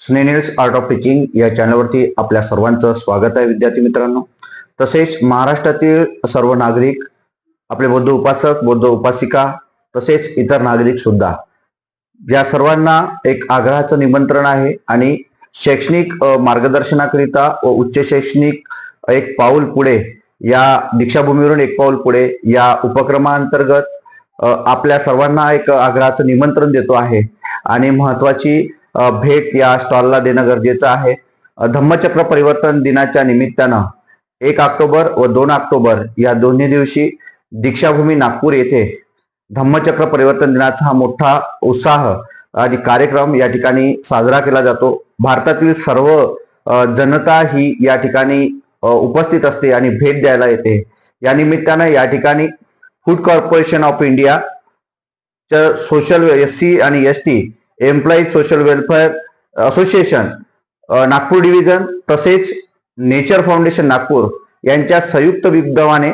स्नेनिल्स art of teaching या चॅनलवरती आपल्या सर्वांचं स्वागत आहे विद्यार्थी मित्रांनो. तसेच महाराष्ट्रातील सर्व नागरिक आपले बौद्ध उपासक बौद्ध उपासिका तसेच इतर नागरिक सुद्धा या सर्वांना एक आग्रहाचं निमंत्रण आहे आणि शैक्षणिक मार्गदर्शनाकरिता व उच्च शैक्षणिक एक पाऊल पुढे या दीक्षाभूमीवरून एक पाऊल पुढे या उपक्रमाअंतर्गत आपल्या सर्वांना एक आग्रहाचं निमंत्रण देतो आहे. आणि महत्वाची भेट या स्टॉलला देणं गरजेचं आहे. धम्मचक्र परिवर्तन दिनाच्या निमित्तानं एक ऑक्टोबर व दोन ऑक्टोबर या दोन्ही दिवशी दीक्षाभूमी नागपूर येथे धम्मचक्र परिवर्तन दिनाचा हा मोठा उत्साह आणि कार्यक्रम या ठिकाणी साजरा केला जातो. भारतातील सर्व जनता ही या ठिकाणी उपस्थित असते आणि भेट द्यायला येते. या निमित्तानं या ठिकाणी food corporation of India social S C आणि S T employees social welfare association Nagpur division तसेच नेचर फाउंडेशन नागपूर यांच्या संयुक्त विद्यमाने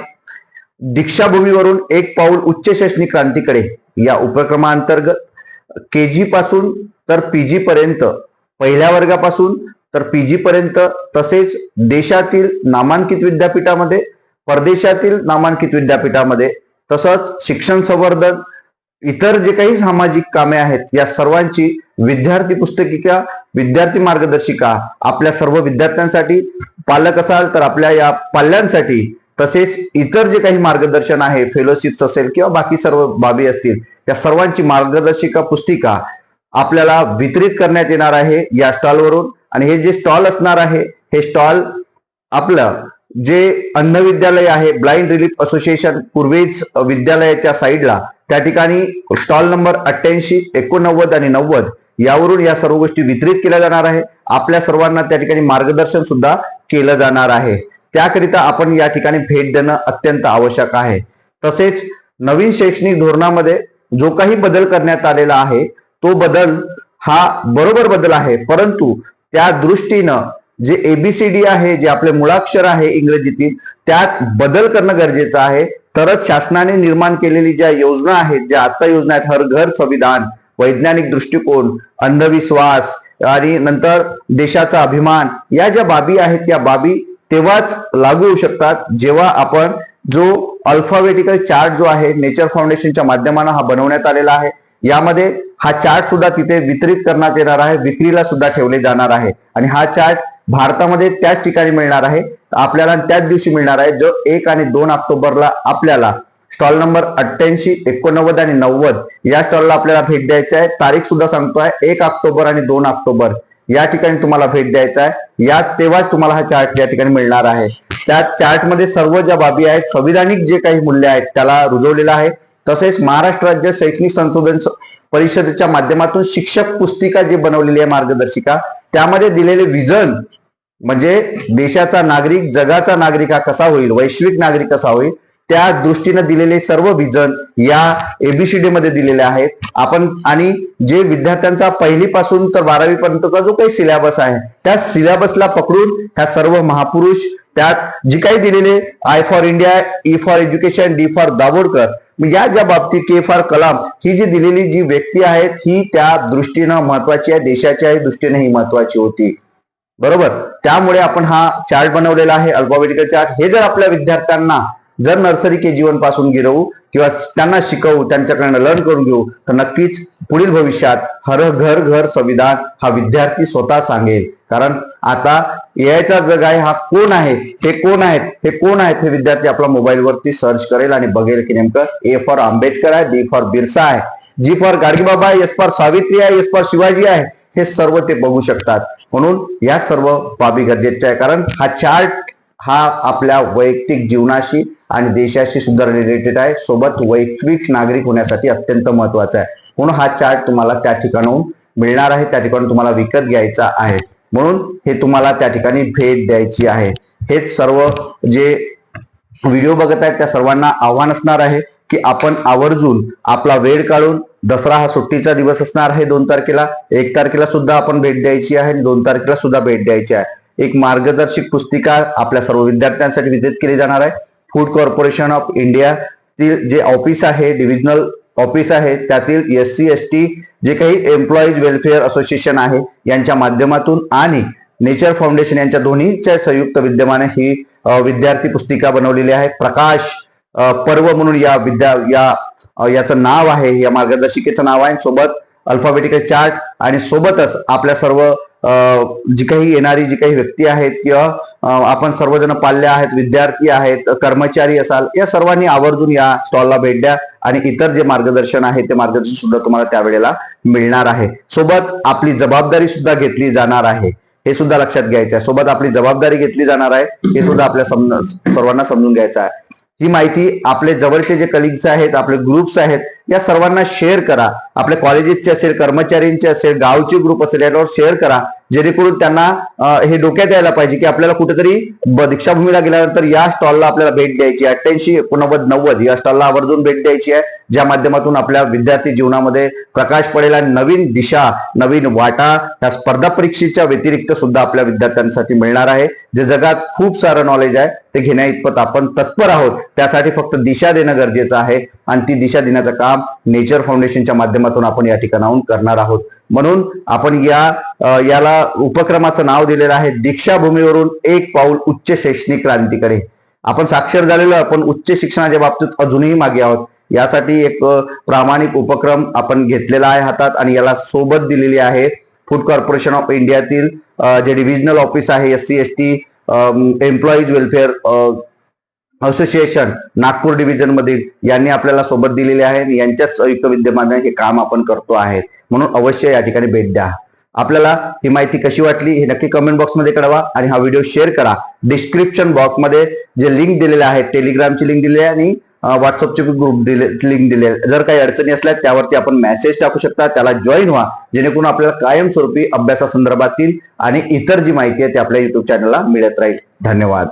दीक्षाभूमीवरून एक पाऊल उच्च शैक्षणिक क्रांतीकडे या उपक्रमाअंतर्गत के जी पासून तर पी जी पर्यंत पहिल्या वर्गापासून तर पी जी पर्यंत तसेच देशातील नामांकित विद्यापीठामध्ये परदेशातील नामांकित विद्यापीठामध्ये तसंच शिक्षण संवर्धन इतर जे काही सामाजिक कामे आहेत या सर्वांची विद्यार्थी पुस्तकिका विद्यार्थी मार्गदर्शिका आपल्या सर्व विद्यार्थ्यांसाठी पालक असाल तर आपल्या या पाल्यांसाठी तसेच इतर जे काही मार्गदर्शन आहे फेलोशिप्स असेल किंवा बाकी सर्व बाबी असतील या सर्वांची मार्गदर्शिका पुस्तिका आपल्याला वितरित करण्यात येणार आहे या स्टॉलवरून. आणि हे जे स्टॉल असणार आहे हे स्टॉल आपलं जे अन्न विद्यालय आहे ब्लाइंड रिलीफ असोसिएशन पूर्वीच विद्यालयाच्या साईडला त्या ठिकाणी स्टॉल नंबर अठ्ठ्याऐंशी एकोणनव्वद आणि नव्वद यावरून या सर्व गोष्टी वितरित केल्या जाणार आहे. आपल्या सर्वांना त्या ठिकाणी मार्गदर्शन सुद्धा केलं जाणार आहे. त्याकरिता आपण या ठिकाणी भेट देणं अत्यंत आवश्यक आहे. तसेच नवीन शैक्षणिक धोरणामध्ये जो काही बदल करण्यात आलेला आहे तो बदल हा बरोबर बदल आहे परंतु त्या दृष्टीनं जे एबीसीडी आहे जे आपले मुळाक्षर आहे इंग्रजीतील त्यात बदल करणं गरजेचं आहे. तरच शासनाने निर्माण केलेली ज्या योजना आहेत ज्या आता योजना आहेत हर घर संविधान वैज्ञानिक दृष्टिकोन अंधविश्वास आणि नंतर देशाचा अभिमान या ज्या बाबी आहेत या बाबी तेव्हाच लागू होऊ शकतात. जेव्हा आपण जो अल्फाबेटिकल चार्ट जो आहे नेचर फाउंडेशनच्या माध्यमानं हा बनवण्यात आलेला आहे यामध्ये हा चार्ट सुद्धा तिथे वितरित करण्यात येणार आहे विक्रीला सुद्धा ठेवले जाणार आहे. आणि हा चार्ट भारतामध्ये त्याच ठिकाणी मिळणार आहे. आपल्याला त्याच दिवशी मिळणार आहे जो एक आणि दोन ऑक्टोबरला आपल्याला स्टॉल नंबर अठ्ठ्याऐंशी एकोणनव्वद आणि नव्वद या स्टॉलला आपल्याला भेट द्यायची आहे. तारीख सुद्धा सांगतोय एक ऑक्टोबर आणि दोन ऑक्टोबर. या ठिकाणी तुम्हाला भेट द्यायचा आहे. या तेव्हाच तुम्हाला हा चार्ट या ठिकाणी मिळणार आहे. त्या चार्टमध्ये सर्व ज्या बाबी आहेत संविधानिक जे काही मूल्य आहेत त्याला रुजवलेलं आहे. तसेच महाराष्ट्र राज्य शैक्षणिक संशोधन परिषदेच्या माध्यमातून शिक्षक पुस्तिका जी बनवलेली आहे मार्गदर्शिका त्यामध्ये दिलेले विजन म्हणजे देशाचा नागरिक जगाचा नागरिक हा कसा होईल वैश्विक नागरिक कसा होईल त्या दृष्टीने दिलेले सर्व विजन या एबीसीडी मध्ये दिलेले आहेत. आपण आणि जे विद्यार्थ्यांचा पहिलीपासून तर बारावी पर्यंतचा जो काही सिलेबस आहे त्या सिलेबसला पकडून ह्या सर्व महापुरुष त्यात जी काही दिलेले I for India E for education D for Dabhodkar या ज्या बाबतीत के फॉर कलाम ही जी दिलेली जी व्यक्ती आहेत ही त्या दृष्टीनं महत्वाची आहे देशाच्या दृष्टीने ही महत्वाची होती. बरोबर? त्यामुळे आपण हा चार्ट बनवलेला आहे अल्फाबेटिकल चार्ट हे जर आपल्या विद्यार्थ्यांना जर नर्सरी के जीवनपासून गिरवू किंवा त्यांना शिकवू त्यांच्याकडनं लर्न करून घेऊ तर नक्कीच पुढील भविष्यात हर घर घर संविधान हा विद्यार्थी स्वतः सांगेल. कारण आता एआयचा जग आहे हा कोण आहे हे कोण आहेत हे कोण आहेत हे विद्यार्थी आपला मोबाईलवरती सर्च करेल आणि बघेल की नेमकं ए फॉर आंबेडकर आहे बी फॉर बिरसा आहे जी फॉर गाडगेबाबा आहे एस फॉर सावित्री आहे एस फॉर शिवाजी आहे. हे सर्व ते बघू शकतात. म्हणून या सर्व बाबी गरजेच्या आहे कारण हा चार्ट हा आपल्या वैयक्तिक जीवनाशी आणि देशाशी सुद्धा रिलेटेड आहे. सोबत वैयक्तिक नागरिक होण्यासाठी अत्यंत महत्त्वाचा आहे. म्हणून हा चार्ट तुम्हाला त्या ठिकाणाहून मिळणार आहे. त्या ठिकाणी तुम्हाला विकत घ्यायचा आहे. म्हणून हे तुम्हाला त्या ठिकाणी भेट द्यायची आहे. हेच सर्व जे व्हिडिओ बघत आहेत त्या सर्वांना आव्हान असणार आहे की आपण आवर्जून आपला वेळ काढून दसरा हा सुट्टीचा दिवस असणार आहे. दोन तारखेला एक तारखेला सुद्धा आपण भेट द्यायची आहे आणि दोन तारखेला सुद्धा भेट द्यायची आहे. एक मार्गदर्शक पुस्तिका आपल्या सर्व विद्यार्थ्यांसाठी वितरित केली जाणार आहे. फूड कॉर्पोरेशन ऑफ इंडिया जे ऑफिस आहे डिव्हिजनल ऑफिस आहे त्यातील एस सी एस टी जे काही एम्प्लॉईज वेलफेअर असोसिएशन आहे यांच्या माध्यमातून आणि नेचर फाउंडेशन यांच्या दोन्हीच्या संयुक्त विद्यमाने ही विद्यार्थी पुस्तिका बनवलेली आहे. प्रकाश पर्व म्हणून या विद्या या याचं नाव आहे या मार्गदर्शिकेचं नाव आहे. सोबत अल्फाबेटिकल चार्ट आणि सोबतच आपल्या सर्व जी काही येणारी जी काही व्यक्ती आहेत किंवा आपण सर्वजण पाल्य आहेत विद्यार्थी आहेत कर्मचारी असाल या सर्वांनी आवर्जून या स्टॉलला भेट द्या आणि इतर जे मार्गदर्शन आहे ते मार्गदर्शन सुद्धा तुम्हाला त्यावेळेला मिळणार आहे. सोबत आपली जबाबदारी सुद्धा घेतली जाणार आहे. हे सुद्धा लक्षात घ्यायचं आहे. सोबत आपली जबाबदारी घेतली जाणार आहे हे सुद्धा आपल्या समज सर्वांना समजून घ्यायचं आहे. ही माहिती आपले जवळचे जे कलिग्स आहेत आपले ग्रुप्स आहेत या सर्वांना शेअर करा. आपल्या कॉलेजेसचे असेल कर्मचाऱ्यांचे असेल गावचे ग्रुप असेल यावर शेअर करा. जेणेकरून त्यांना हे डोक्यात यायला पाहिजे की आपल्याला कुठेतरी दीक्षाभूमीला गेल्यानंतर या स्टॉलला आपल्याला भेट द्यायची अठ्ठ्याऐंशी एकोणनव्वद नव्वद या स्टॉलला आवर्जून भेट द्यायची आहे ज्या माध्यमातून आपल्या विद्यार्थी जीवनामध्ये प्रकाश पडेल आणि नवीन दिशा नवीन वाटा या स्पर्धा परीक्षेच्या व्यतिरिक्त सुद्धा आपल्या विद्यार्थ्यांसाठी मिळणार आहे. जे जगात खूप सारं नॉलेज आहे ते घेण्या इतपत आपण तत्पर आहोत. त्यासाठी फक्त दिशा देणं गरजेचं आहे. आणि ती दिशा देण्याचं काम नेचर फाउंडेशनच्या माध्यमातून आपण या ठिकाणाहून करणार आहोत. म्हणून आपण या याला उपक्रमाचं नाव दिलेलं आहे दीक्षाभूमीवरून एक पाऊल उच्च शैक्षणिक क्रांतीकडे. आपण साक्षर झालेलो आपण उच्च शिक्षणाच्या बाबतीत अजूनही मागे आहोत. यासाठी एक प्रामाणिक उपक्रम आपण घेतलेला आहे हातात आणि याला सोबत दिलेली आहे फूड कॉर्पोरेशन ऑफ इंडियातील जे डिव्हिजनल ऑफिस आहे S C S T employees welfare association Nagpur division मधील यांनी आपल्याला सोबत दिलेले आहे आणि यांच्याच संयुक्त विद्यमाने हे काम आपण करतो आहे. म्हणून अवश्य या ठिकाणी भेट द्या. आपल्याला ही माहिती कशी वाटली हे नक्की कमेंट बॉक्समध्ये कळवा आणि हा व्हिडिओ शेअर करा. डिस्क्रिप्शन बॉक्समध्ये जे लिंक दिलेले आहेत टेलिग्रामची लिंक दिली आहे आणि व्हॉट्सअपचे ग्रुप दिले लिंक दिले. जर काही अडचणी असल्या त्यावरती आपण मेसेज टाकू शकता त्याला जॉईन व्हा. जेणेकरून आपल्याला कायमस्वरूपी अभ्यासासंदर्भातील आणि इतर जी माहिती आहे ती आपल्या युट्यूब चॅनलला मिळत राहील. धन्यवाद.